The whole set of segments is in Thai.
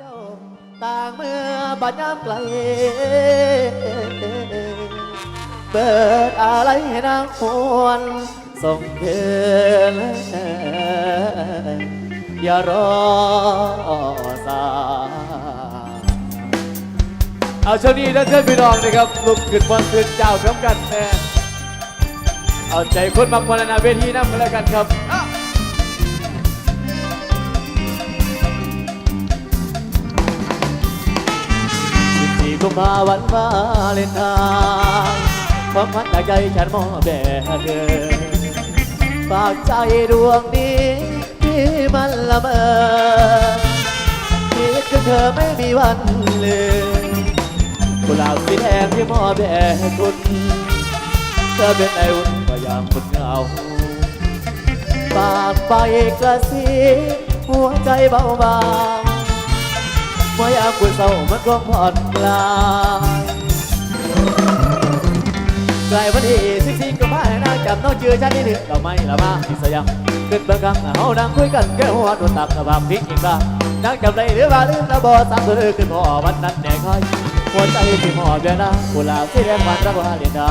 เจ้าต่างเมื่อบัดยามไกล เปิดอะไรให้นางหวนส่งคืนอย่ารอสาย เอาช่วงนี้นะเชิญพี่น้องนะครับลุกขึ้นบนขึ้นเจ้าพร้อมกันแน่เอาใจคนมักวันนาเวทีนั่งกันแล้วกันครับ กุมภาวันวาเลนไทน์ความพันจากใจฉันมอบแด่เธอฝากใจดวงนี้ที่มันละเมอคิดถึงเธอไม่มีวันลืมกุหลาบสีแดงที่มอบแด่คุณ เธอเป็นไออุ่นก็ยางคนเหงาฝากไปกระซิบหัวใจเบาบาง บ่อยามคุณเศร้ามันก็ผ่อนคลายใกล้วันที่สิบสี่ก็มาให้นางจับน้องเจือฉันนี่หนึ่งเราไม่ละมาอีกสักอย่างขึ้นเบื้องกลางเฮานั่งคุยกันแค่หัวโดนตักกระบาพริกอีกบ้างนางจำได้หรือว่าลืมระบอสามเธอขึ้นพอวันนั้นแน่คอยหัวใจที่หมอบแย่นะกุหลาบที่แดงวันระบาเรียนได้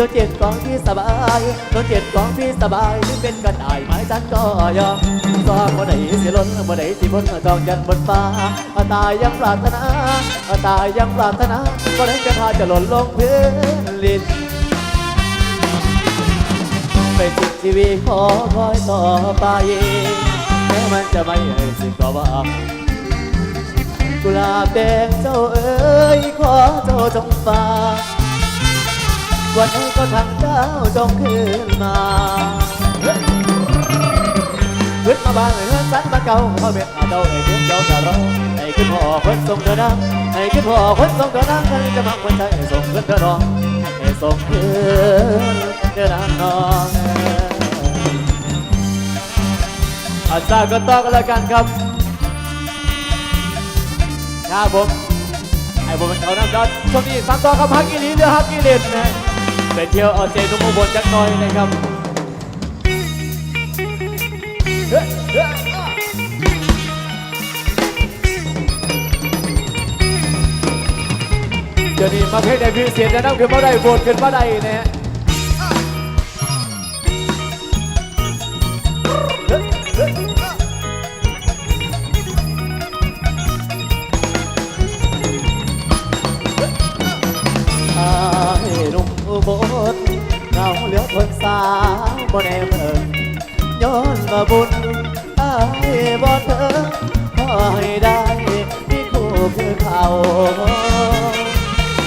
ดนเจ็ดกองพี่สบายโดนเจ็ดกองพี่สบายที่เป็นกันได้ไหมฉันก็ยอมซองบ่ได้สิล้นบ่ได้สิพ้นจองยันบนฟ้าตายยังปรารถนาตายยังปรารถนาก็ได้จะพาจะหล่นลงพื้นลินไปสุดชีวิตขอคอยต่อไปแม้มันจะไม่ให้สิ่งก็ว่ากุหลาบแดงเจ้าเอ๋ยขอเจ้าจงฟัง วันนี้ก็ทางเจ้าจงคืนมาขึ้นมาบ้างเฮือนสันมาเก่าพ่อเบ็ดอาเจ้าไอ้เพื่อนเจ้าจะรอไอ้ขึ้นพ่อคนส่งเธอนังไอ้ขึ้นพ่อคนส่งเธอนังใครจะมาคนใจไอ้ส่งขึ้นเธอรองไอ้ส่งคืนเธอนังน้องอาจารย์ก็ต่อกันแล้วกันครับครับผมไอ้ผมเป็นเขาน้ำดอนช่วงนี้สังต่อครับฮักอีหลีเรือฮักอีเล่นนะ ไปเที่ยวเอาใจนุ่มอุบลจักหน่อยนะครับเดี๋ยวนี้มาเพลงในพิเศษนะนั่งขึ้นมาได้โบนขึ้นมาได้นะฮะ เหลือทนสาบ่แน่เพิ่งย้อนมาบุญอายบ่เธอขอให้ได้มีคู่คือเขา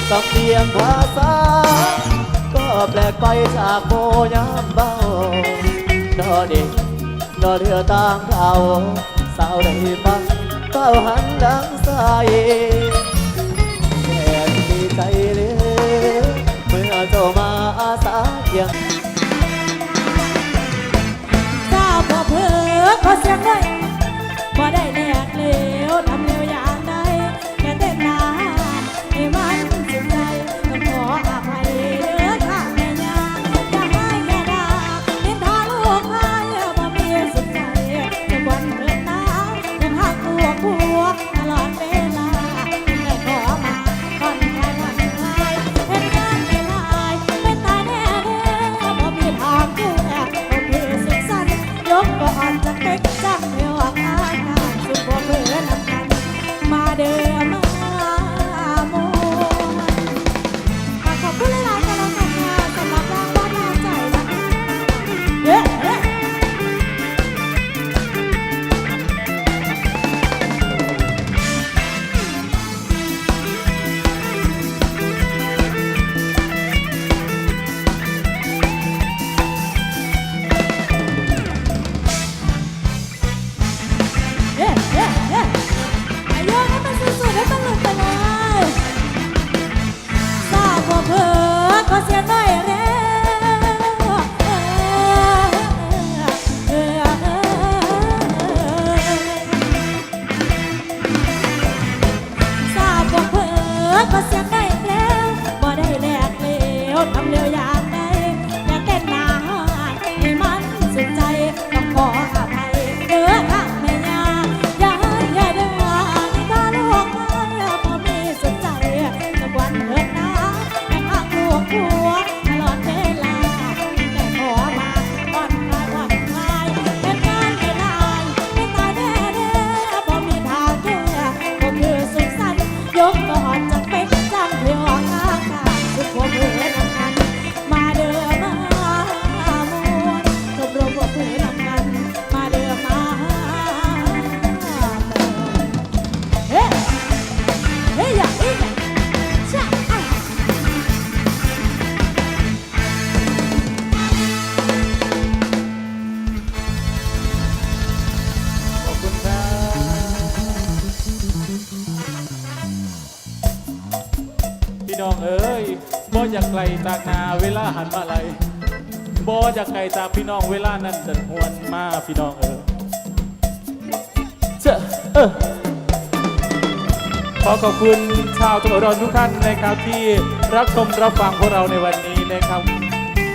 สำเนียงภาษา ก็แปลกไปจากโมยามเบาดอเด็กดอเรือตางเขาสาวได้ฟังเฝ้าหันหลังใส่แสนดีใจเลยเมื่อเจ้ามาอาสาเคียง อขอเสียงได้บ่ได้แลกเลวทำ อยากไกลจากนาเวลาหันมาไหลบ่อยากไกลจากพี่น้องเวลานั้นจะหวนมาพี่น้องเออเจ้าเออขอขอบคุณชาวจังหวัดอุดรทุกท่านนะครับที่รับชมรับฟังพวกเราในวันนี้นะครับ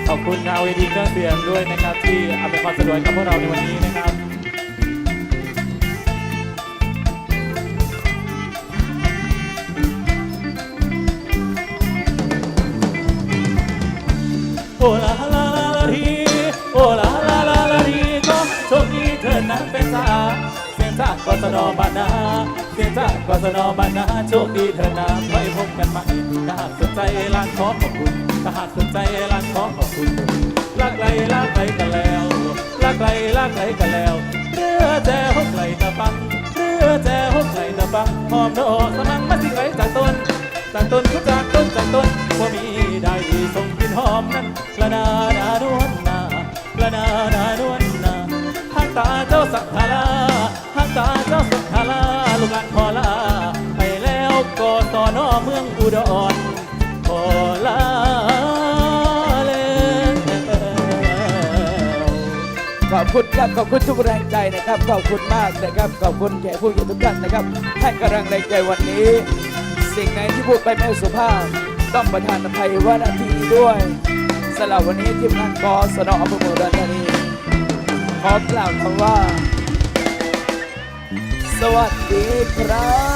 ขอบคุณทางเวทีเครื่องเสียงด้วยนะครับ ที่อำนวยความสะดวกกับพวกเราในวันนี้นะครับ โอลาลาลาลาทีโอลาลาลาลาทีก็โชคดีเธอนั้นเป็นสาเสียงจากกสนบานาเสียงจากกสนบานาโชคดีเธอนาไว้พบกันใหม่ถ้าหากสนใจลานขอขอบคุณถ้าหากสนใจลานขอขอบคุณรักไรรักไรกันแล้วรักไรรักไรกันแล้ว สักขลาห้างตาเจ้าสักขลาลูกหลานขอลาไปแล้วก็ต่อนอเมืองอุดรขอลาแล้วขอบคุณครับขอบคุณทุกแรงใจนะครับ ขอบคุณมากนะครับ ขอบคุณแขกผู้อยู่ทุกท่านนะครับให้กำลังแรงใจวันนี้ สิ่งไหนที่พูดไปไม่สุภาพ ต้องประทานอภัยว่าหน้าที่ด้วยสำหรับวันนี้ทีมงานกสนอำเภอเมืองอุดรธานีขอกล่าวคำว่า สวัสดีครับ